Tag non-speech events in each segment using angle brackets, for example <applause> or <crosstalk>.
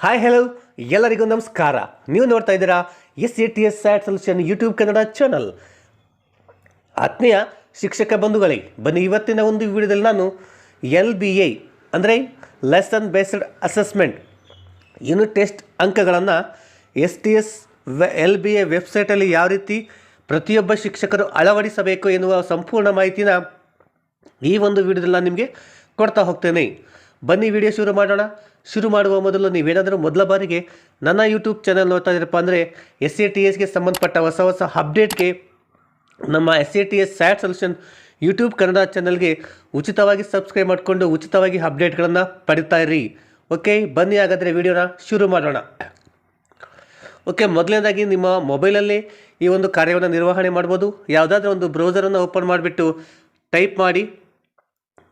Hi hello ಎಲ್ಲರಿಗೂ ನಮಸ್ಕಾರ. ನೀವು ನೋಡ್ತಾ ಇದ್ದೀರಾ S A T S SAT solution YouTube Kannada channel ಆತ್ಮೀಯ ಶಿಕ್ಷಕ ಬಂಧುಗಳೇ, ಬನ್ನಿ ಇವತ್ತಿನ ಒಂದು ವಿಡಿಯೋದಲ್ಲಿ ನಾನು ಎಲ್ ಬಿ ಎ ಅಂದರೆ lesson based assessment unit test ಅಂಕಗಳನ್ನು S T S L B A ವೆಬ್ಸೈಟಲ್ಲಿ ಯಾವ ರೀತಿ ಪ್ರತಿಯೊಬ್ಬ ಶಿಕ್ಷಕರು ಅಳವಡಿಸಬೇಕು ಎನ್ನುವ ಸಂಪೂರ್ಣ ಮಾಹಿತಿನ ಈ ಒಂದು ವಿಡಿಯೋದಲ್ಲಿ ನಾನು ನಿಮಗೆ ಕೊಡ್ತಾ ಹೋಗ್ತೇನೆ. ಬನ್ನಿ ವಿಡಿಯೋ ಶುರು ಮಾಡೋಣ. ಶುರು ಮಾಡುವ ಮೊದಲು ನೀವೇನಾದರೂ ಮೊದಲ ಬಾರಿಗೆ ನನ್ನ ಯೂಟ್ಯೂಬ್ ಚಾನಲ್ ನೋಡ್ತಾ ಇದ್ದೀರಪ್ಪ ಅಂದರೆ ಎಸ್ ಎ ಟಿ ಎಸ್ಗೆ ಸಂಬಂಧಪಟ್ಟ ಹೊಸ ಹೊಸ ಅಪ್ಡೇಟ್ಗೆ ನಮ್ಮ S A T S SAT solution YouTube Kannada ಚಾನಲ್ಗೆ ಉಚಿತವಾಗಿ ಸಬ್ಸ್ಕ್ರೈಬ್ ಮಾಡಿಕೊಂಡು ಉಚಿತವಾಗಿ ಅಪ್ಡೇಟ್ಗಳನ್ನು ಪಡಿತಾ ಇರಿ. ಓಕೆ ಬನ್ನಿ ಹಾಗಾದರೆ ವಿಡಿಯೋನ ಶುರು ಮಾಡೋಣ. ಓಕೆ ಮೊದಲನೇದಾಗಿ ನಿಮ್ಮ ಮೊಬೈಲಲ್ಲಿ ಈ ಒಂದು ಕಾರ್ಯವನ್ನು ನಿರ್ವಹಣೆ ಮಾಡ್ಬೋದು. ಯಾವುದಾದ್ರೂ ಒಂದು ಬ್ರೌಸರನ್ನು ಓಪನ್ ಮಾಡಿಬಿಟ್ಟು ಟೈಪ್ ಮಾಡಿ.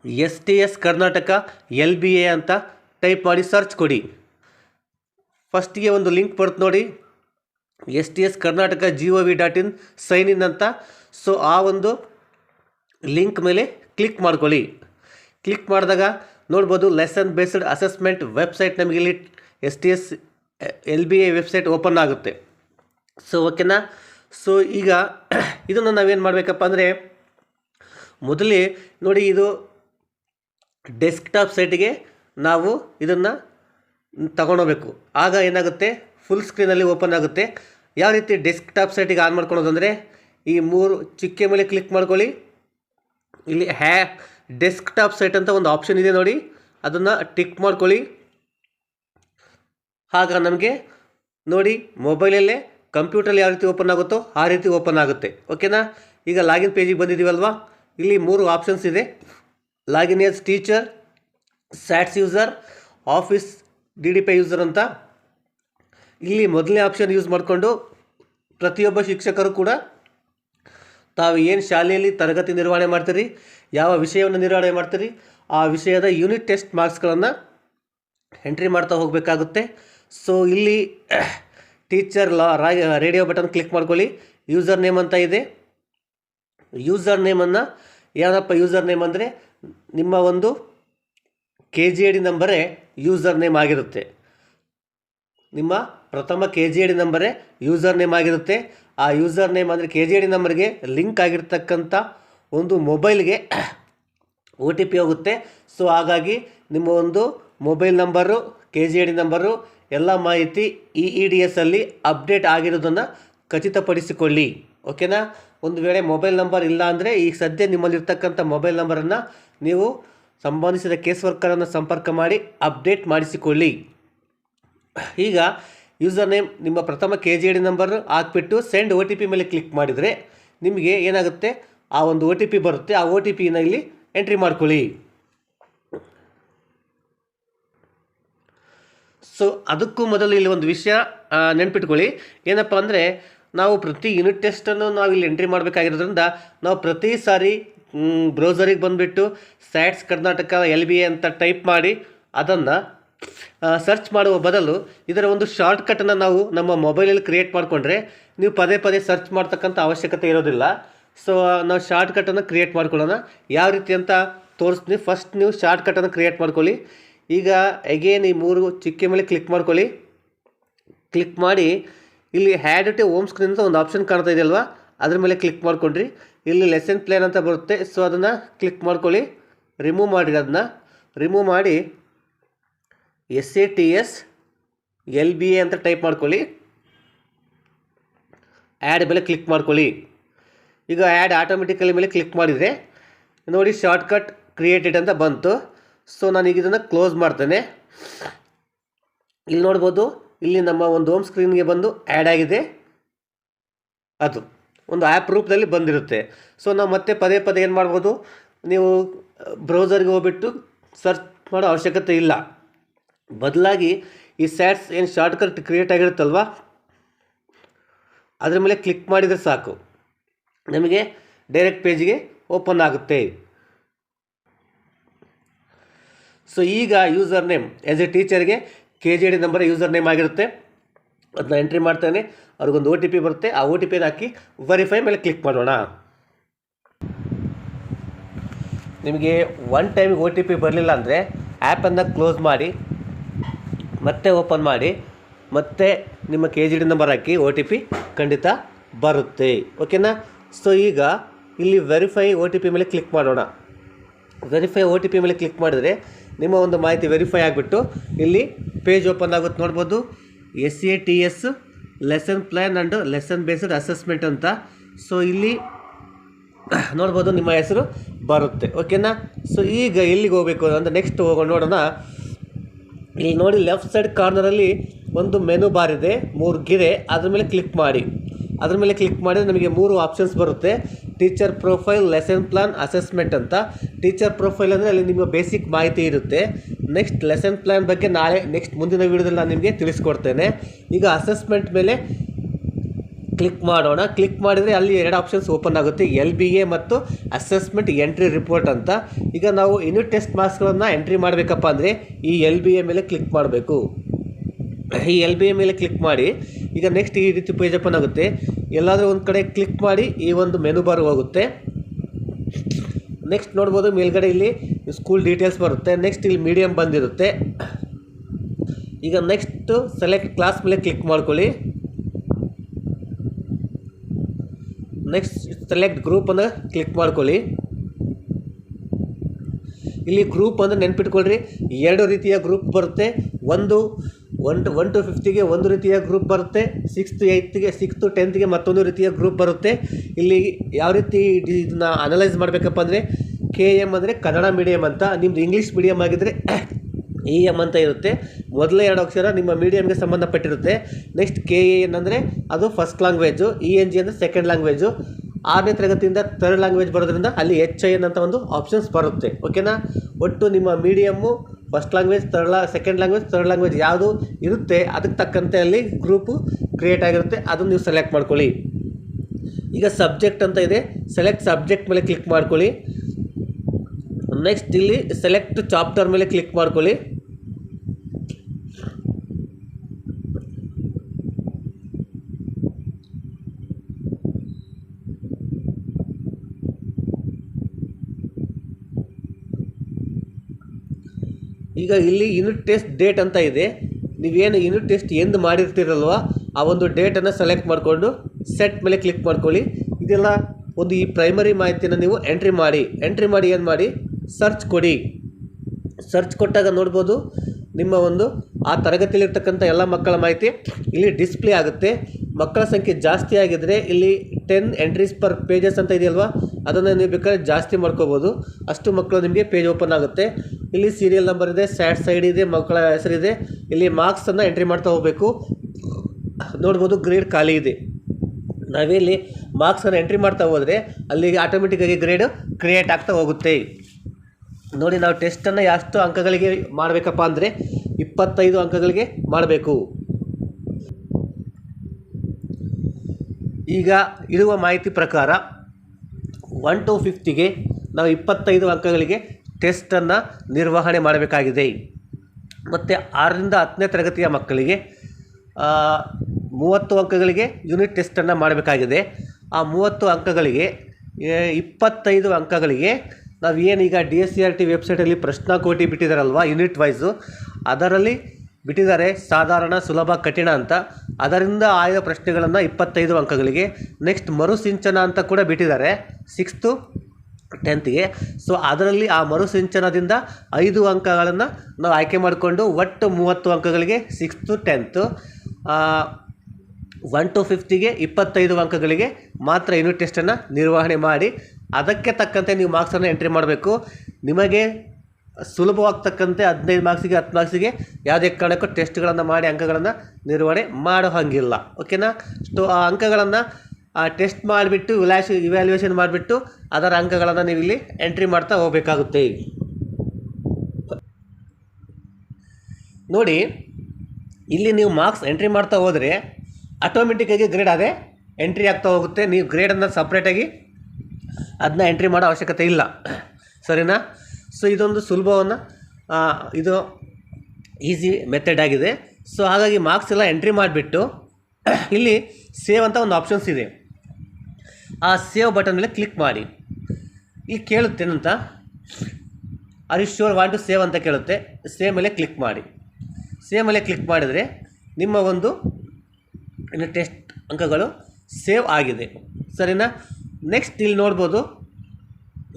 S T S Karnataka, L B A ಅಂತ ಟೈಪ್ ಮಾಡಿ ಸರ್ಚ್ ಕೊಡಿ. ಫಸ್ಟಿಗೆ ಒಂದು ಲಿಂಕ್ ಬರುತ್ತೆ ನೋಡಿ. S T S Karnataka G O V dot in sign in ಅಂತ. ಸೊ, ಆ ಒಂದು ಲಿಂಕ್ ಮೇಲೆ ಕ್ಲಿಕ್ ಮಾಡ್ಕೊಳ್ಳಿ. ಕ್ಲಿಕ್ ಮಾಡಿದಾಗ ನೋಡ್ಬೋದು ಲೆಸನ್ ಬೇಸ್ಡ್ ಅಸೆಸ್ಮೆಂಟ್ ವೆಬ್ಸೈಟ್ ನಮಗೆ ಇಲ್ಲಿ S T S, L B A website open ಆಗುತ್ತೆ. ಸೊ, ಓಕೆನಾ? ಸೊ, ಈಗ ಇದನ್ನು ನಾವೇನು ಮಾಡಬೇಕಪ್ಪ ಅಂದರೆ ಮೊದಲೇ ನೋಡಿ ಇದು ಡೆಸ್ಕ್ಟಾಪ್ ಸೈಟಿಗೆ ನಾವು ಇದನ್ನು ತಗೊಳೋಬೇಕು. ಆಗ ಏನಾಗುತ್ತೆ? ಫುಲ್ ಸ್ಕ್ರೀನಲ್ಲಿ ಓಪನ್ ಆಗುತ್ತೆ. ಯಾವ ರೀತಿ ಡೆಸ್ಕ್ಟಾಪ್ ಸೈಟಿಗೆ ಆನ್ ಮಾಡ್ಕೊಳೋದಂದರೆ ಈ ಮೂರು ಚಿಕ್ಕೆ ಮೇಲೆ ಕ್ಲಿಕ್ ಮಾಡ್ಕೊಳ್ಳಿ. ಇಲ್ಲಿ ಹ್ಯಾ ಡೆಸ್ಕ್ಟಾಪ್ ಸೈಟ್ ಅಂತ ಒಂದು ಆಪ್ಷನ್ ಇದೆ ನೋಡಿ. ಅದನ್ನು ಟಿಕ್ ಮಾಡ್ಕೊಳ್ಳಿ. ಆಗ ನಮಗೆ ನೋಡಿ, ಮೊಬೈಲಲ್ಲೇ ಕಂಪ್ಯೂಟರ್ ಯಾವ ರೀತಿ ಓಪನ್ ಆಗುತ್ತೋ ಆ ರೀತಿ ಓಪನ್ ಆಗುತ್ತೆ. ಓಕೆನಾ ಈಗ ಲಾಗಿನ್ ಪೇಜಿಗೆ ಬಂದಿದ್ದೀವಲ್ವಾ? ಇಲ್ಲಿ ಮೂರು ಆಪ್ಷನ್ಸ್ ಇದೆ. Login S teacher, SATS user, office D D pay user ಅಂತ. ಇಲ್ಲಿ ಮೊದಲನೇ ಆಪ್ಷನ್ ಯೂಸ್ ಮಾಡಿಕೊಂಡು ಪ್ರತಿಯೊಬ್ಬ ಶಿಕ್ಷಕರು ಕೂಡ ತಾವು ಏನು ಶಾಲೆಯಲ್ಲಿ ತರಗತಿ ನಿರ್ವಹಣೆ ಮಾಡ್ತೀರಿ, ಯಾವ ವಿಷಯವನ್ನು ನಿರ್ವಹಣೆ ಮಾಡ್ತೀರಿ, ಆ ವಿಷಯದ ಯೂನಿಟ್ ಟೆಸ್ಟ್ ಮಾರ್ಕ್ಸ್ಗಳನ್ನು ಎಂಟ್ರಿ ಮಾಡ್ತಾ ಹೋಗಬೇಕಾಗುತ್ತೆ. ಸೊ ಇಲ್ಲಿ ಟೀಚರ್ ಲಾ ರೇಡಿಯೋ ಬಟನ್ ಕ್ಲಿಕ್ ಮಾಡ್ಕೊಳ್ಳಿ. ಯೂಸರ್ ನೇಮ್ ಅಂತ ಇದೆ. ಯೂಸರ್ ನೇಮನ್ನು ಏನಪ್ಪ ಯೂಸರ್ ನೇಮ್ ಅಂದರೆ ನಿಮ್ಮ ಒಂದು ಕೆ ಜಿ ಐ ಡಿ ನಂಬರೇ ಯೂಸರ್ ನೇಮ್ ಆಗಿರುತ್ತೆ. ನಿಮ್ಮ ಪ್ರಥಮ ಕೆ ಜಿ ಐ ಡಿ ನಂಬರೇ ಯೂಸರ್ ನೇಮ್ ಆಗಿರುತ್ತೆ. ಆ ಯೂಸರ್ ನೇಮ್ ಅಂದರೆ ಕೆ ಜಿ ಐ ಡಿ ನಂಬರ್ಗೆ ಲಿಂಕ್ ಆಗಿರ್ತಕ್ಕಂಥ ಒಂದು ಮೊಬೈಲ್ಗೆ ಒ ಟಿ ಪಿ ಹೋಗುತ್ತೆ. ಸೊ ಹಾಗಾಗಿ ನಿಮ್ಮ ಒಂದು mobile number K G I D number, ಎಲ್ಲ ಮಾಹಿತಿ ಇ ಇ ಡಿ ಎಸ್ ಅಲ್ಲಿ ಅಪ್ಡೇಟ್ ಆಗಿರೋದನ್ನು ಖಚಿತಪಡಿಸಿಕೊಳ್ಳಿ. ಓಕೆನಾ? ಒಂದು ವೇಳೆ ಮೊಬೈಲ್ ನಂಬರ್ ಇಲ್ಲ ಅಂದರೆ ಈಗ ಸದ್ಯ ನಿಮ್ಮಲ್ಲಿರ್ತಕ್ಕಂಥ ಮೊಬೈಲ್ ನಂಬರನ್ನು ನೀವು ಸಂಬಂಧಿಸಿದ ಕೇಸ್ ವರ್ಕರನ್ನು ಸಂಪರ್ಕ ಮಾಡಿ ಅಪ್ಡೇಟ್ ಮಾಡಿಸಿಕೊಳ್ಳಿ. ಈಗ ಯೂಸರ್ ನೇಮ್, ನಿಮ್ಮ ಪ್ರಥಮ ಕೆ ಜಿ ಡಿ ನಂಬರ್ ಹಾಕ್ಬಿಟ್ಟು ಸೆಂಡ್ ಒ ಟಿ ಪಿ ಮೇಲೆ ಕ್ಲಿಕ್ ಮಾಡಿದರೆ ನಿಮಗೆ ಏನಾಗುತ್ತೆ? ಆ ಒಂದು ಒ ಟಿ ಪಿ ಬರುತ್ತೆ. ಆ ಒ ಟಿ ಪಿನ ಇಲ್ಲಿ ಎಂಟ್ರಿ ಮಾಡ್ಕೊಳ್ಳಿ. ಸೊ, ಅದಕ್ಕೂ ಮೊದಲು ಇಲ್ಲಿ ಒಂದು ವಿಷಯ ನೆನ್ಪಿಟ್ಕೊಳ್ಳಿ. ಏನಪ್ಪ ಅಂದರೆ ನಾವು ಪ್ರತಿ ಯೂನಿಟ್ ಟೆಸ್ಟನ್ನು ನಾವು ಇಲ್ಲಿ ಎಂಟ್ರಿ ಮಾಡಬೇಕಾಗಿರೋದ್ರಿಂದ ನಾವು ಪ್ರತಿ ಸಾರಿ ಬ್ರೌಸರಿಗೆ ಬಂದುಬಿಟ್ಟು SATS Karnataka L B A ಅಂತ ಟೈಪ್ ಮಾಡಿ ಅದನ್ನು ಸರ್ಚ್ ಮಾಡುವ ಬದಲು ಇದರ ಒಂದು ಶಾರ್ಟ್ಕಟನ್ನು ನಾವು ನಮ್ಮ ಮೊಬೈಲಲ್ಲಿ ಕ್ರಿಯೇಟ್ ಮಾಡಿಕೊಂಡ್ರೆ ನೀವು ಪದೇ ಪದೇ ಸರ್ಚ್ ಮಾಡ್ತಕ್ಕಂಥ ಅವಶ್ಯಕತೆ ಇರೋದಿಲ್ಲ. ಸೊ ನಾವು ಶಾರ್ಟ್ಕಟನ್ನು ಕ್ರಿಯೇಟ್ ಮಾಡ್ಕೊಳ್ಳೋಣ. ಯಾವ ರೀತಿ ಅಂತ ತೋರಿಸ್ತೀನಿ. ಫಸ್ಟ್ ನೀವು ಶಾರ್ಟ್ಕಟನ್ನು ಕ್ರಿಯೇಟ್ ಮಾಡ್ಕೊಳ್ಳಿ. ಈಗ ಅಗೇನ್ ಈ ಮೂರು ಚಿಕ್ಕೆ ಮೇಲೆ ಕ್ಲಿಕ್ ಮಾಡ್ಕೊಳ್ಳಿ. ಕ್ಲಿಕ್ ಮಾಡಿ ಇಲ್ಲಿ ಹ್ಯಾಡ್ ಟು ಹೋಮ್ ಸ್ಕ್ರೀನ್ ಅಂತ ಒಂದು ಆಪ್ಷನ್ ಕಾಣ್ತಾ ಇದೆಯಲ್ವಾ ಅದ್ರ ಮೇಲೆ ಕ್ಲಿಕ್ ಮಾಡ್ಕೊಂಡ್ರಿ. ಇಲ್ಲಿ ಲೆಸನ್ ಪ್ಲ್ಯಾನ್ ಅಂತ ಬರುತ್ತೆ. ಸೊ ಅದನ್ನು ಕ್ಲಿಕ್ ಮಾಡ್ಕೊಳ್ಳಿ. ರಿಮೂವ್ ಮಾಡಿ ಅದನ್ನ ರಿಮೂವ್ ಮಾಡಿ S A T S L B A ಅಂತ ಟೈಪ್ ಮಾಡ್ಕೊಳ್ಳಿ. ಆ್ಯಡ್ ಮೇಲೆ ಕ್ಲಿಕ್ ಮಾಡ್ಕೊಳ್ಳಿ. ಈಗ ಆ್ಯಡ್ ಆಟೋಮೆಟಿಕಲಿ ಮೇಲೆ ಕ್ಲಿಕ್ ಮಾಡಿದರೆ ನೋಡಿ ಶಾರ್ಟ್ಕಟ್ ಕ್ರಿಯೇಟೆಡ್ ಅಂತ ಬಂತು. ಸೊ ನಾನೀಗ ಇದನ್ನು ಕ್ಲೋಸ್ ಮಾಡ್ತೇನೆ. ಇಲ್ಲಿ ನೋಡ್ಬೋದು. ಇಲ್ಲಿ ನಮ್ಮ ಒಂದು ಹೋಮ್ ಸ್ಕ್ರೀನ್ಗೆ ಬಂದು ಆ್ಯಡ್ ಆಗಿದೆ. ಅದು. ಒಂದು ಆ್ಯಪ್ ರೂಪದಲ್ಲಿ ಬಂದಿರುತ್ತೆ. ಸೊ ನಾವು ಮತ್ತೆ ಪದೇ ಪದೇ ಏನು ಮಾಡ್ಬೋದು? ನೀವು ಬ್ರೌಸರ್ಗೆ ಹೋಗ್ಬಿಟ್ಟು ಸರ್ಚ್ ಮಾಡೋ ಅವಶ್ಯಕತೆ ಇಲ್ಲ. ಬದಲಾಗಿ ಈ ಸ್ಯಾಟ್ಸ್ ಏನು ಶಾರ್ಟ್ಕಟ್ ಕ್ರಿಯೇಟ್ ಆಗಿರುತ್ತಲ್ವ? ಅದ್ರ ಮೇಲೆ ಕ್ಲಿಕ್ ಮಾಡಿದರೆ ಸಾಕು. ನಮಗೆ ಡೈರೆಕ್ಟ್ ಪೇಜಿಗೆ ಓಪನ್ ಆಗುತ್ತೆ. ಸೊ ಈಗ user name as a ಟೀಚರ್ಗೆ K G D number user name ಆಗಿರುತ್ತೆ. ಅದನ್ನ ಎಂಟ್ರಿ ಮಾಡ್ತಾನೆ. ಅವ್ರಿಗೊಂದು ಒ ಟಿ ಪಿ ಬರುತ್ತೆ. ಆ ಒ ಟಿ ಪಿನ ಹಾಕಿ ವೆರಿಫೈ ಮೇಲೆ ಕ್ಲಿಕ್ ಮಾಡೋಣ. ನಿಮಗೆ ಒನ್ ಟೈಮಿಗೆ ಒ ಟಿ ಪಿ ಬರಲಿಲ್ಲ ಅಂದರೆ ಆ್ಯಪನ್ನು ಕ್ಲೋಸ್ ಮಾಡಿ, ಮತ್ತೆ ಓಪನ್ ಮಾಡಿ, ಮತ್ತೆ ನಿಮ್ಮ ಕೆ ಜಿ ಡಿ ನಂಬರ್ ಹಾಕಿ ಒ ಟಿ ಪಿ ಖಂಡಿತ ಬರುತ್ತೆ. ಓಕೆನಾ ಸೊ ಈಗ ಇಲ್ಲಿ ವೆರಿಫೈ ಒ ಟಿ ಪಿ ಮೇಲೆ ಕ್ಲಿಕ್ ಮಾಡೋಣ. ವೆರಿಫೈ ಒ ಟಿ ಪಿ ಮೇಲೆ ಕ್ಲಿಕ್ ಮಾಡಿದರೆ ನಿಮ್ಮ ಒಂದು ಮಾಹಿತಿ ವೆರಿಫೈ ಆಗಿಬಿಟ್ಟು ಇಲ್ಲಿ ಪೇಜ್ ಓಪನ್ ಆಗುತ್ತೆ ನೋಡ್ಬೋದು. S A T S lesson plan and lesson based assessment ಅಂತ. ಸೊ ಇಲ್ಲಿ ನೋಡ್ಬೋದು ನಿಮ್ಮ ಹೆಸರು ಬರುತ್ತೆ. ಓಕೆನಾ ಸೊ ಈಗ ಎಲ್ಲಿಗೆ ಹೋಗಬೇಕು ಅಂತ ನೆಕ್ಸ್ಟ್ ಹೋಗೋಣ, ನೋಡೋಣ. ಇಲ್ಲಿ ನೋಡಿ ಲೆಫ್ಟ್ ಸೈಡ್ ಕಾರ್ನರಲ್ಲಿ ಒಂದು ಮೆನು ಬಾರ್ ಇದೆ, ಮೂರು ಗಿರೆ ಅದ್ರ ಮೇಲೆ ಕ್ಲಿಕ್ ಮಾಡಿ. ಅದ್ರ ಮೇಲೆ ಕ್ಲಿಕ್ ಮಾಡಿದರೆ ನಮಗೆ ಮೂರು ಆಪ್ಷನ್ಸ್ ಬರುತ್ತೆ. Teacher profile lesson plan assessment ಅಂತ. ಟೀಚರ್ ಪ್ರೊಫೈಲ್ ಅಂದರೆ ಅಲ್ಲಿ ನಿಮ್ಮ ಬೇಸಿಕ್ ಮಾಹಿತಿ ಇರುತ್ತೆ. ನೆಕ್ಸ್ಟ್ ಲೆಸನ್ ಪ್ಲ್ಯಾನ್ ಬಗ್ಗೆ ನಾಳೆ ನೆಕ್ಸ್ಟ್ ಮುಂದಿನ ವೀಡಿಯೋದಲ್ಲಿ ನಾನು ನಿಮಗೆ ತಿಳಿಸ್ಕೊಡ್ತೇನೆ. ಈಗ ಅಸೆಸ್ಮೆಂಟ್ ಮೇಲೆ ಕ್ಲಿಕ್ ಮಾಡೋಣ. ಕ್ಲಿಕ್ ಮಾಡಿದರೆ ಅಲ್ಲಿ ಎರಡು ಆಪ್ಷನ್ಸ್ ಓಪನ್ ಆಗುತ್ತೆ. ಎಲ್ ಬಿ ಎ ಮತ್ತು ಅಸೆಸ್ಮೆಂಟ್ ಎಂಟ್ರಿ ರಿಪೋರ್ಟ್ ಅಂತ. ಈಗ ನಾವು ಯೂನಿಟ್ ಟೆಸ್ಟ್ ಮಾರ್ಕ್ಸ್ಗಳನ್ನು ಎಂಟ್ರಿ ಮಾಡಬೇಕಪ್ಪ ಅಂದರೆ ಈ ಎಲ್ ಬಿ ಎ ಮೇಲೆ ಕ್ಲಿಕ್ ಮಾಡಬೇಕು. ಈ ಎಲ್ ಬಿ ಎ ಮೇಲೆ ಕ್ಲಿಕ್ ಮಾಡಿ, ಈಗ ನೆಕ್ಸ್ಟ್ ಈ ರೀತಿ ಪೇಜ್ ಓಪನ್ ಆಗುತ್ತೆ. ಎಲ್ಲಾದರೂ ಒಂದು ಕಡೆ ಕ್ಲಿಕ್ ಮಾಡಿ ಈ ಒಂದು ಮೆನು ಬಾರ್ ಹೋಗುತ್ತೆ. ನೆಕ್ಸ್ಟ್ ನೋಡ್ಬೋದು ಮೇಲ್ಗಡೆ ಇಲ್ಲಿ ಸ್ಕೂಲ್ ಡೀಟೇಲ್ಸ್ ಬರುತ್ತೆ. ನೆಕ್ಸ್ಟ್ ಇಲ್ಲಿ ಮೀಡಿಯಮ್ ಬಂದಿರುತ್ತೆ. ಈಗ ನೆಕ್ಸ್ಟ್ ಸೆಲೆಕ್ಟ್ ಕ್ಲಾಸ್ ಮೇಲೆ ಕ್ಲಿಕ್ ಮಾಡ್ಕೊಳ್ಳಿ. ನೆಕ್ಸ್ಟ್ ಸೆಲೆಕ್ಟ್ ಗ್ರೂಪ್ ಅಂದರೆ ಕ್ಲಿಕ್ ಮಾಡ್ಕೊಳ್ಳಿ. ಇಲ್ಲಿ ಗ್ರೂಪ್ ಅಂದರೆ ನೆನ್ಪಿಟ್ಕೊಳ್ರಿ. ಎರಡು ರೀತಿಯ ಗ್ರೂಪ್ ಬರುತ್ತೆ. ಒಂದು ಒನ್ ಟು ಒನ್ ಟು ಫಿಫ್ತಿಗೆ ಒಂದು ರೀತಿಯ ಗ್ರೂಪ್ ಬರುತ್ತೆ. ಸಿಕ್ಸ್ತ್ ಏಯ್ತ್ಗೆ ಸಿಕ್ಸ್ತು ಟೆಂತ್ಗೆ ಮತ್ತೊಂದು ರೀತಿಯ ಗ್ರೂಪ್ ಬರುತ್ತೆ. ಇಲ್ಲಿ ಯಾವ ರೀತಿ ಇದ್- ಇದನ್ನ ಅನಲೈಸ್ ಮಾಡಬೇಕಪ್ಪ ಅಂದರೆ ಕೆ ಎಂ ಅಂದರೆ ಕನ್ನಡ ಮೀಡಿಯಮ್ ಅಂತ. ನಿಮ್ಮದು ಇಂಗ್ಲೀಷ್ ಮೀಡಿಯಮ್ ಆಗಿದ್ದರೆ ಇ ಎಂ ಅಂತ ಇರುತ್ತೆ. ಮೊದಲ ಎರಡು ಅಕ್ಷರ ನಿಮ್ಮ ಮೀಡಿಯಮ್ಗೆ ಸಂಬಂಧಪಟ್ಟಿರುತ್ತೆ. ನೆಕ್ಸ್ಟ್ ಕೆ ಎ ಎನ್ ಅಂದರೆ ಅದು first language E N G ಅಂದರೆ ಸೆಕೆಂಡ್ ಲ್ಯಾಂಗ್ವೇಜು ಆರನೇ ತರಗತಿಯಿಂದ ಥರ್ಡ್ ಲ್ಯಾಂಗ್ವೇಜ್ ಬರೋದ್ರಿಂದ ಅಲ್ಲಿ ಎಚ್ ಐ ಎನ್ ಅಂತ ಒಂದು ಆಪ್ಷನ್ಸ್ ಬರುತ್ತೆ. ಓಕೆನಾ ಒಟ್ಟು ನಿಮ್ಮ ಮೀಡಿಯಮ್ಮು ಫಸ್ಟ್ ಲ್ಯಾಂಗ್ವೇಜ್ ಥರ್ಡ್ ಲಾ ಸೆಕೆಂಡ್ ಲ್ಯಾಂಗ್ವೇಜ್ ಥರ್ಡ್ ಲ್ಯಾಂಗ್ವೇಜ್ ಯಾವುದು ಇರುತ್ತೆ, ಅದಕ್ಕೆ ತಕ್ಕಂತೆ ಅಲ್ಲಿ ಗ್ರೂಪು ಕ್ರಿಯೇಟ್ ಆಗಿರುತ್ತೆ. ಅದನ್ನು ನೀವು ಸೆಲೆಕ್ಟ್ ಮಾಡ್ಕೊಳ್ಳಿ. ಈಗ ಸಬ್ಜೆಕ್ಟ್ ಅಂತ ಇದೆ. ಸೆಲೆಕ್ಟ್ ಸಬ್ಜೆಕ್ಟ್ ಮೇಲೆ ಕ್ಲಿಕ್ ಮಾಡ್ಕೊಳ್ಳಿ. ನೆಕ್ಸ್ಟ್ ಇಲ್ಲಿ ಸೆಲೆಕ್ಟ್ ಚಾಪ್ಟರ್ ಮೇಲೆ ಕ್ಲಿಕ್ ಮಾಡ್ಕೊಳ್ಳಿ. ಈಗ ಇಲ್ಲಿ ಯೂನಿಟ್ ಟೆಸ್ಟ್ ಡೇಟ್ ಅಂತ ಇದೆ. ನೀವೇನು ಯೂನಿಟ್ ಟೆಸ್ಟ್ ಎಂದು ಮಾಡಿರ್ತೀರಲ್ವ, ಆ ಒಂದು ಡೇಟನ್ನು ಸೆಲೆಕ್ಟ್ ಮಾಡಿಕೊಂಡು ಸೆಟ್ ಮೇಲೆ ಕ್ಲಿಕ್ ಮಾಡ್ಕೊಳ್ಳಿ. ಇದೆಲ್ಲ ಒಂದು ಈ ಪ್ರೈಮರಿ ಮಾಹಿತಿಯನ್ನು ನೀವು ಎಂಟ್ರಿ ಮಾಡಿ. ಎಂಟ್ರಿ ಮಾಡಿ ಏನು ಮಾಡಿ? ಸರ್ಚ್ ಕೊಡಿ. ಸರ್ಚ್ ಕೊಟ್ಟಾಗ ನೋಡ್ಬೋದು ನಿಮ್ಮ ಒಂದು ಆ ತರಗತಿಯಲ್ಲಿರ್ತಕ್ಕಂಥ ಎಲ್ಲ ಮಕ್ಕಳ ಮಾಹಿತಿ ಇಲ್ಲಿ ಡಿಸ್ಪ್ಲೇ ಆಗುತ್ತೆ. ಮಕ್ಕಳ ಸಂಖ್ಯೆ ಜಾಸ್ತಿ ಆಗಿದ್ದರೆ ಇಲ್ಲಿ ಟೆನ್ ಎಂಟ್ರೀಸ್ ಪರ್ ಪೇಜಸ್ ಅಂತ ಇದೆಯಲ್ವಾ? ಅದನ್ನು ನೀವು ಬೇಕಾದ್ರೆ ಜಾಸ್ತಿ ಮಾಡ್ಕೋಬೋದು. ಅಷ್ಟು ಮಕ್ಕಳು ನಿಮಗೆ ಪೇಜ್ ಓಪನ್ ಆಗುತ್ತೆ. ಇಲ್ಲಿ ಸೀರಿಯಲ್ ನಂಬರ್ ಇದೆ ಸ್ಯಾಡ್ ಸೈಡ್ ಇದೆ, ಮಕ್ಕಳ ಹೆಸರಿದೆ. ಇಲ್ಲಿ ಮಾರ್ಕ್ಸನ್ನು ಎಂಟ್ರಿ ಮಾಡ್ತಾ ಹೋಗಬೇಕು. ನೋಡ್ಬೋದು ಗ್ರೇಡ್ ಖಾಲಿ ಇದೆ. ನಾವಿಲ್ಲಿ ಮಾರ್ಕ್ಸನ್ನು ಎಂಟ್ರಿ ಮಾಡ್ತಾ ಹೋದರೆ ಅಲ್ಲಿಗೆ ಆಟೋಮೆಟಿಕ್ಕಾಗಿ ಗ್ರೇಡ್ ಕ್ರಿಯೇಟ್ ಆಗ್ತಾ ಹೋಗುತ್ತೆ. ನೋಡಿ, ನಾವು ಟೆಸ್ಟನ್ನು ಎಷ್ಟು ಅಂಕಗಳಿಗೆ ಮಾಡಬೇಕಪ್ಪ ಅಂದರೆ ಇಪ್ಪತ್ತೈದು ಅಂಕಗಳಿಗೆ ಮಾಡಬೇಕು. ಈಗ ಇರುವ ಮಾಹಿತಿ ಪ್ರಕಾರ ಒನ್ ಟು ಫಿಫ್ತಿಗೆ ನಾವು ಇಪ್ಪತ್ತೈದು ಅಂಕಗಳಿಗೆ ಟೆಸ್ಟನ್ನು ನಿರ್ವಹಣೆ ಮಾಡಬೇಕಾಗಿದೆ. ಮತ್ತು ಆರರಿಂದ ಹತ್ತನೇ ತರಗತಿಯ ಮಕ್ಕಳಿಗೆ ಮೂವತ್ತು ಅಂಕಗಳಿಗೆ ಯೂನಿಟ್ ಟೆಸ್ಟನ್ನು ಮಾಡಬೇಕಾಗಿದೆ. ಆ ಮೂವತ್ತು ಅಂಕಗಳಿಗೆ ಇಪ್ಪತ್ತೈದು ಅಂಕಗಳಿಗೆ ನಾವು ಏನೀಗ D S C R T ವೆಬ್ಸೈಟಲ್ಲಿ ಪ್ರಶ್ನಾಕೋಟಿ ಬಿಟ್ಟಿದ್ದಾರಲ್ವ ಯೂನಿಟ್ ವೈಸು ಅದರಲ್ಲಿ ಬಿಟ್ಟಿದ್ದಾರೆ ಸಾಧಾರಣ, ಸುಲಭ, ಕಠಿಣ ಅಂತ. ಅದರಿಂದ ಆಯ್ದ ಪ್ರಶ್ನೆಗಳನ್ನು ಇಪ್ಪತ್ತೈದು ಅಂಕಗಳಿಗೆ ನೆಕ್ಸ್ಟ್ ಮರುಸಿಂಚನ ಅಂತ ಕೂಡ ಬಿಟ್ಟಿದ್ದಾರೆ ಸಿಕ್ಸ್ತು ಟೆಂತ್ಗೆ ಸೊ ಅದರಲ್ಲಿ ಆ ಮರುಸಿಂಚನದಿಂದ ಐದು ಅಂಕಗಳನ್ನು ನಾವು ಆಯ್ಕೆ ಮಾಡಿಕೊಂಡು, ಒಟ್ಟು ಮೂವತ್ತು ಅಂಕಗಳಿಗೆ ಸಿಕ್ಸ್ತು ಟೆಂತು ಒನ್ ಟು ಫಿಫ್ತಿಗೆ ಇಪ್ಪತ್ತೈದು ಅಂಕಗಳಿಗೆ ಮಾತ್ರ ಯೂನಿಟ್ ಟೆಸ್ಟನ್ನು ನಿರ್ವಹಣೆ ಮಾಡಿ ಅದಕ್ಕೆ ತಕ್ಕಂತೆ ನೀವು ಮಾರ್ಕ್ಸನ್ನು ಎಂಟ್ರಿ ಮಾಡಬೇಕು. ನಿಮಗೆ ಸುಲಭವಾಗ್ತಕ್ಕಂತೆ ಹದಿನೈದು ಮಾರ್ಕ್ಸಿಗೆ ಹತ್ತು ಮಾರ್ಕ್ಸಿಗೆ ಯಾವುದೇ ಕಾರಣಕ್ಕೂ ಟೆಸ್ಟ್ಗಳನ್ನು ಮಾಡಿ ಅಂಕಗಳನ್ನು ನಿರ್ವಹಣೆ ಮಾಡೋ ಹಾಗಿಲ್ಲ. ಓಕೆನಾ? ಸೊ ಆ ಅಂಕಗಳನ್ನು, ಆ ಟೆಸ್ಟ್ ಮಾಡಿಬಿಟ್ಟು ವಿಲಾಶ್ ಇವ್ಯಾಲ್ಯೂಯೇಷನ್ ಮಾಡಿಬಿಟ್ಟು ಅದರ ಅಂಕಗಳನ್ನು ನೀವು ಇಲ್ಲಿ ಎಂಟ್ರಿ ಮಾಡ್ತಾ ಹೋಗಬೇಕಾಗುತ್ತೆ. ನೋಡಿ, ಇಲ್ಲಿ ನೀವು ಮಾರ್ಕ್ಸ್ ಎಂಟ್ರಿ ಮಾಡ್ತಾ ಹೋದರೆ ಆಟೋಮೆಟಿಕ್ಕಾಗಿ ಗ್ರೇಡ್ ಅದೇ ಎಂಟ್ರಿ ಆಗ್ತಾ ಹೋಗುತ್ತೆ. ನೀವು ಗ್ರೇಡನ್ನು ಸಪ್ರೇಟಾಗಿ ಅದನ್ನ ಎಂಟ್ರಿ ಮಾಡೋ ಅವಶ್ಯಕತೆ ಇಲ್ಲ. ಸರಿನಾ? ಸೊ ಇದೊಂದು ಸುಲಭವನ್ನು ಇದು ಈಸಿ ಮೆಥಡ್ ಆಗಿದೆ. ಸೊ ಹಾಗಾಗಿ ಮಾರ್ಕ್ಸ್ ಎಲ್ಲ ಎಂಟ್ರಿ ಮಾಡಿಬಿಟ್ಟು, ಇಲ್ಲಿ ಸೇವ್ ಅಂತ ಒಂದು ಆಪ್ಷನ್ಸ್ ಇದೆ. ಆ ಸೇವ್ ಬಟನ್ ಮೇಲೆ ಕ್ಲಿಕ್ ಮಾಡಿ. ಇಲ್ಲಿ ಕೇಳುತ್ತೇನಂತ are you sure want to save ಅಂತ ಕೇಳುತ್ತೆ. ಸೇವ್ ಮೇಲೆ ಕ್ಲಿಕ್ ಮಾಡಿ. ಸೇವ್ ಮೇಲೆ ಕ್ಲಿಕ್ ಮಾಡಿದರೆ ನಿಮ್ಮ ಒಂದು ಟೆಸ್ಟ್ ಅಂಕಗಳು ಸೇವ್ ಆಗಿದೆ. ಸರಿನಾ? ನೆಕ್ಸ್ಟ್ ಇಲ್ಲಿ ನೋಡ್ಬೋದು.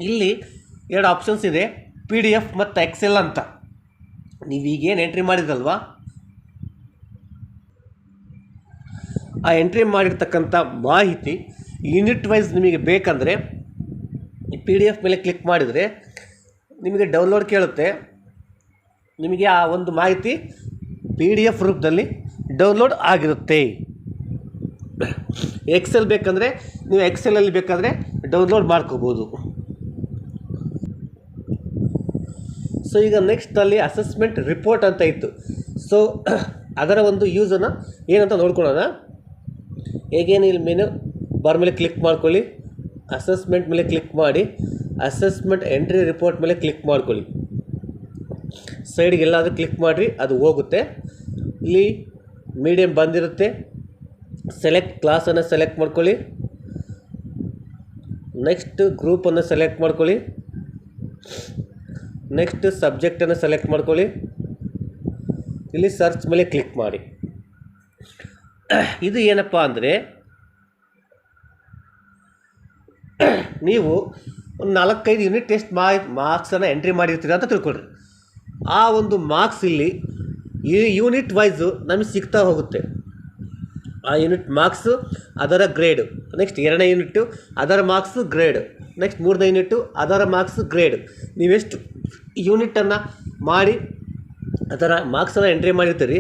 ಇಲ್ಲಿ ಎರಡು ಆಪ್ಷನ್ಸ್ ಇದೆ ಪಿ ಡಿ ಎಫ್ ಮತ್ತು ಎಕ್ಸೆಲ್ ಅಂತ. ನೀವು ಈಗೇನು ಎಂಟ್ರಿ ಮಾಡಿದ್ರಲ್ವಾ ಆ ಎಂಟ್ರಿ ಮಾಡಿರ್ತಕ್ಕಂಥ ಮಾಹಿತಿ ಯೂನಿಟ್ ವೈಸ್ ನಿಮಗೆ ಬೇಕಂದರೆ ಪಿ ಡಿ ಎಫ್ ಮೇಲೆ ಕ್ಲಿಕ್ ಮಾಡಿದರೆ ನಿಮಗೆ ಡೌನ್ಲೋಡ್ ಕೇಳುತ್ತೆ. ನಿಮಗೆ ಆ ಒಂದು ಮಾಹಿತಿ ಪಿ ಡಿ ಎಫ್ ರೂಪದಲ್ಲಿ ಡೌನ್ಲೋಡ್ ಆಗಿರುತ್ತೆ. ಎಕ್ಸೆಲ್ ಬೇಕಂದರೆ, ನೀವು ಎಕ್ಸೆಲಲ್ಲಿ ಬೇಕಾದರೆ ಡೌನ್ಲೋಡ್ ಮಾಡ್ಕೋಬೋದು. ಸೊ ಈಗ ನೆಕ್ಸ್ಟ್ ಅಲ್ಲಿ ಅಸೆಸ್ಮೆಂಟ್ ರಿಪೋರ್ಟ್ ಅಂತ ಇತ್ತು. ಸೊ <clears throat> ಅದರ ಒಂದು ಯೂಸನ್ನು ಏನಂತ ನೋಡ್ಕೊಳ್ಳೋಣ. ಹೇಗೇನು ಇಲ್ಲಿ ಮೆನು ಬಾರ್ ಮೇಲೆ ಕ್ಲಿಕ್ ಮಾಡ್ಕೊಳ್ಳಿ. ಅಸೆಸ್ಮೆಂಟ್ ಮೇಲೆ ಕ್ಲಿಕ್ ಮಾಡಿ. ಅಸೆಸ್ಮೆಂಟ್ ಎಂಟ್ರಿ ರಿಪೋರ್ಟ್ ಮೇಲೆ ಕ್ಲಿಕ್ ಮಾಡ್ಕೊಳ್ಳಿ. ಸೈಡ್ಗೆ ಎಲ್ಲಾದರೂ ಕ್ಲಿಕ್ ಮಾಡಿರಿ, ಅದು ಹೋಗುತ್ತೆ. ಇಲ್ಲಿ ಮೀಡಿಯಮ್ ಬಂದಿರುತ್ತೆ. ಸೆಲೆಕ್ಟ್ ಕ್ಲಾಸನ್ನು ಸೆಲೆಕ್ಟ್ ಮಾಡ್ಕೊಳ್ಳಿ. ನೆಕ್ಸ್ಟ್ ಗ್ರೂಪನ್ನು ಸೆಲೆಕ್ಟ್ ಮಾಡ್ಕೊಳ್ಳಿ. ನೆಕ್ಸ್ಟ್ ಸಬ್ಜೆಕ್ಟನ್ನು ಸೆಲೆಕ್ಟ್ ಮಾಡ್ಕೊಳ್ಳಿ. ಇಲ್ಲಿ ಸರ್ಚ್ ಮೇಲೆ ಕ್ಲಿಕ್ ಮಾಡಿ. ಇದು ಏನಪ್ಪ ಅಂದರೆ, ನೀವು ಒಂದು ನಾಲ್ಕೈದು ಯೂನಿಟ್ ಟೆಸ್ಟ್ ಮಾ ಮಾರ್ಕ್ಸನ್ನು ಎಂಟ್ರಿ ಮಾಡಿರ್ತೀರ ಅಂತ ತಿಳ್ಕೊಳ್ರಿ. ಆ ಒಂದು ಮಾರ್ಕ್ಸ್ ಇಲ್ಲಿ ಯೂನಿಟ್ ವೈಸು ನಮಗೆ ಸಿಗ್ತಾ ಹೋಗುತ್ತೆ. ಆ ಯೂನಿಟ್ ಮಾರ್ಕ್ಸು ಅದರ ಗ್ರೇಡು ನೆಕ್ಸ್ಟ್ ಎರಡನೇ ಯೂನಿಟ್ಟು ಅದರ ಮಾರ್ಕ್ಸು ಗ್ರೇಡು ನೆಕ್ಸ್ಟ್ ಮೂರನೇ ಯೂನಿಟ್ಟು ಅದರ ಮಾರ್ಕ್ಸು ಗ್ರೇಡು ನೀವೆಷ್ಟು ಯೂನಿಟನ್ನು ಮಾಡಿ, ಅದರ ಮಾರ್ಕ್ಸನ್ನು ಎಂಟ್ರಿ ಮಾಡಿರ್ತೀರಿ,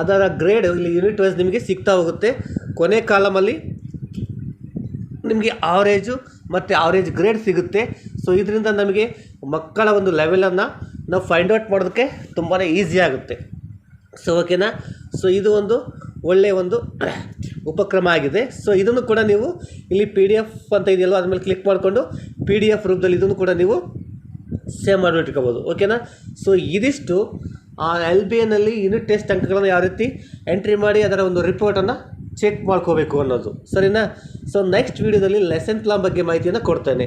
ಅದರ ಗ್ರೇಡು ಇಲ್ಲಿ ಯೂನಿಟ್ ವೈಸ್ ನಿಮಗೆ ಸಿಗ್ತಾ ಹೋಗುತ್ತೆ. ಕೊನೆ ಕಾಲಮಲ್ಲಿ ನಿಮಗೆ ಆವರೇಜು ಮತ್ತು ಆವರೇಜ್ ಗ್ರೇಡ್ ಸಿಗುತ್ತೆ. ಸೊ ಇದರಿಂದ ನಮಗೆ ಮಕ್ಕಳ ಒಂದು ಲೆವೆಲನ್ನು ನಾವು ಫೈಂಡ್ ಔಟ್ ಮಾಡೋದಕ್ಕೆ ತುಂಬಾ ಈಸಿ ಆಗುತ್ತೆ. ಸೊ ಓಕೆನಾ ಸೊ ಇದು ಒಂದು ಒಳ್ಳೆಯ ಒಂದು ಉಪಕ್ರಮ ಆಗಿದೆ. ಸೊ ಇದನ್ನು ಕೂಡ ನೀವು ಇಲ್ಲಿ ಪಿ ಡಿ ಎಫ್ ಅಂತ ಇದೆಯಲ್ಲ ಅದ್ರ ಮೇಲೆ ಕ್ಲಿಕ್ ಮಾಡಿಕೊಂಡು ಪಿ ಡಿ ಎಫ್ ರೂಪದಲ್ಲಿ ಇದನ್ನು ಕೂಡ ನೀವು ಸೇವ್ ಮಾಡಿಬಿಟ್ಕೋಬೋದು ಓಕೆನಾ ಸೊ ಇದಿಷ್ಟು, ಆ ಎಲ್ ಬಿ ಎನಲ್ಲಿ ಯೂನಿಟ್ ಟೆಸ್ಟ್ ಅಂಕಗಳನ್ನು ಯಾವ ರೀತಿ ಎಂಟ್ರಿ ಮಾಡಿ ಅದರ ಒಂದು ರಿಪೋರ್ಟನ್ನು ಚೆಕ್ ಮಾಡ್ಕೋಬೇಕು ಅನ್ನೋದು. ಸರಿನಾ? ಸೊ ನೆಕ್ಸ್ಟ್ ವೀಡಿಯೋದಲ್ಲಿ ಲೆಸನ್ ಪ್ಲಾನ್ ಬಗ್ಗೆ ಮಾಹಿತಿಯನ್ನು ಕೊಡ್ತೇನೆ.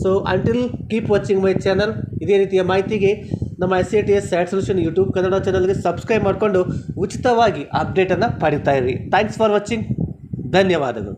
So until keep watching my channel ಇದೇ ರೀತಿಯ ಮಾಹಿತಿಗೆ ನಮ್ಮ S C T S sat solution YouTube Kannada ಚಾನಲ್ಗೆ ಸಬ್ಸ್ಕ್ರೈಬ್ ಮಾಡಿಕೊಂಡು ಉಚಿತವಾಗಿ ಅಪ್ಡೇಟನ್ನು ಪಡಿತಾ ಇರಿ. ಥ್ಯಾಂಕ್ಸ್ ಫಾರ್ ವಾಚಿಂಗ್ ಧನ್ಯವಾದಗಳು.